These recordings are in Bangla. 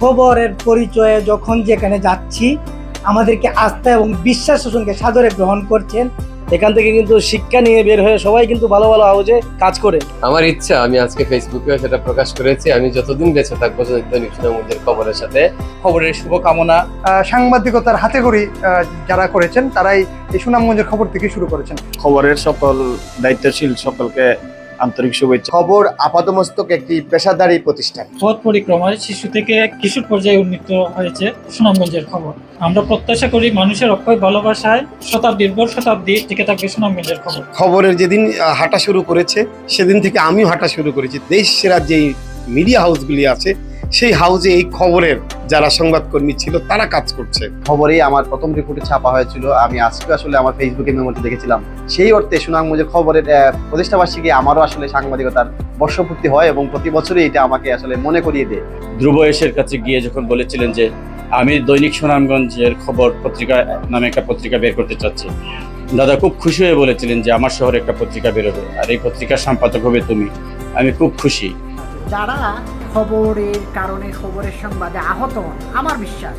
খবরের পরিচয়ে যখন যেখানে যাচ্ছি আমাদেরকে আস্থা এবং বিশ্বাসের সঙ্গে সাদরে গ্রহণ করছেন। এখান থেকে কিন্তু শিক্ষা নিয়ে বের হয়ে সবাই কিন্তু ভালো ভালো হাউজে কাজ করে। আমার ইচ্ছা আমি আজকে ফেসবুকে সেটা প্রকাশ করেছি। আমি যতদিন বেঁচে থাকব দৈনিক খবরের সাথে। খবরের শুভকামনা। আহ, সাংবাদিকতার হাতে করি যারা করেছেন তারাই এই সুনামগঞ্জের খবর থেকে শুরু করেছেন। খবরের সকল দায়িত্বশীল সকলকে আন্তরিক শুভেচ্ছা। খবর আপাতমস্তক একটি পেশাদারী প্রতিষ্ঠান। পথ পরিক্রমায় শিশু থেকে কিশোর পর্যায়ে উন্নীত হয়েছে সুনামগঞ্জের খবর। আমরা প্রত্যাশা করি মানুষের অক্ষয় ভালোবাসায় শতাব্দীর পর শতাব্দী টিকে থাকবে সুনামগঞ্জের খবর। খবরের যেদিন হাঁটা শুরু করেছে সেদিন থেকে আমিও হাঁটা শুরু করেছি। দেশ সেরা যেই মিডিয়া হাউসগুলি আছে সেই হাউজে এই খবরের যারা সংবাদকর্মী ছিল তারা কাজ করছে। খবরে আমার প্রথম রিপোর্টে ছাপা হয়েছিল। আমি আজকে আসলে আমার ফেসবুকে মেমোতে দেখেছিলাম। সেই অর্থে সুনামগঞ্জের খবরের প্রতিষ্ঠাবার্ষিকী আমারও আসলে সাংবাদিকতার বর্ষপূর্তি হয় এবং প্রতি বছরই এটা আমাকে আসলে মনে করিয়ে দেয়। ধ্রুব এসের কাছে গিয়ে যখন বলেছিলেন যে আমি দৈনিক সুনামগঞ্জের খবর পত্রিকা নামে একটা পত্রিকা বের করতে চাচ্ছি। দাদা খুব খুশি হয়ে বলেছিলেন যে আমার শহরে একটা পত্রিকা বেরোবে। আর এই পত্রিকার সম্পাদক হবে তুমি। আমি খুব খুশি। যারা খবরের কারণে খবরের সংবাদে আহত হন আমার বিশ্বাস।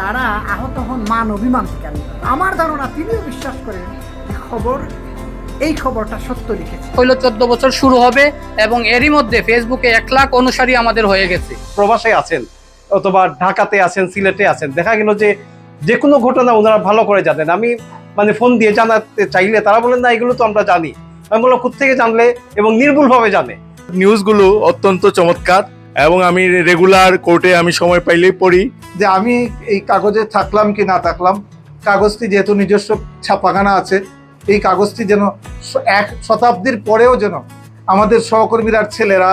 তারা আহত হন মান অভিমান বলব। আমার ধারণা তিনিও বিশ্বাস করেন যে খবর এই খবরটা সত্য লিখেছে। হইল চোদ্দ বছর শুরু হবে এবং এরই মধ্যে ফেসবুকে এক লাখ অনুসারী আমাদের হয়ে গেছে। প্রবাসে আছেন অথবা ঢাকাতে আছেন সিলেটে আছেন দেখা গেল যে যে কোনো ঘটনা ওনারা ভালো করে জানেন। আমি মানে ফোন দিয়ে জানাতে চাইলে তারা বলেন না এগুলো তো আমরা জানি। আমি বললাম থেকে জানলে? এবং নির্ভুলভাবে জানে। নিউজগুলো অত্যন্ত চমৎকার এবং আমি রেগুলার কোর্টে আমি সময় পাইলেই পড়ি। যে আমি এই কাগজে থাকলাম কি না থাকলাম, কাগজটি যেহেতু নিজস্ব ছাপাখানা আছে, এই কাগজটি যেন এক শতাব্দীর পরেও যেন আমাদের সহকর্মীরা ছেলেরা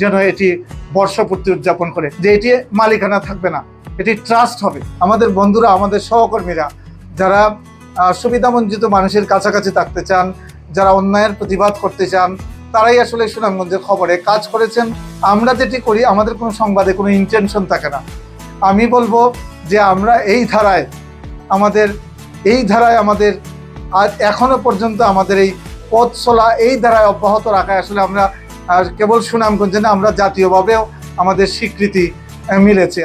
যেন এটি বর্ষপূর্তি উদযাপন করে, যে এটি মালিকানা থাকবে না, এটি ট্রাস্ট হবে। আমাদের বন্ধুরা, আমাদের সহকর্মীরা, যারা সুবিধাবঞ্চিত মানুষের কাছাকাছি থাকতে চান, যারা অন্যায়ের প্রতিবাদ করতে চান তারাই আসলে সুনামগঞ্জের খবরে। কাজ করেছেন, আমরা যেটি করি, আমাদের কোনো সংবাদে কোনো ইন্টেনশন থাকে না। আমি বলব যে আমরা এই ধারায়, আমাদের এই ধারায় আমাদের আজ এখনও পর্যন্ত আমাদের এই পথ চলা এই ধারায় অব্যাহত রাখায় আসলে আমরা কেবল সুনামগঞ্জে না, আমরা জাতীয়ভাবেও আমাদের স্বীকৃতি মিলেছে।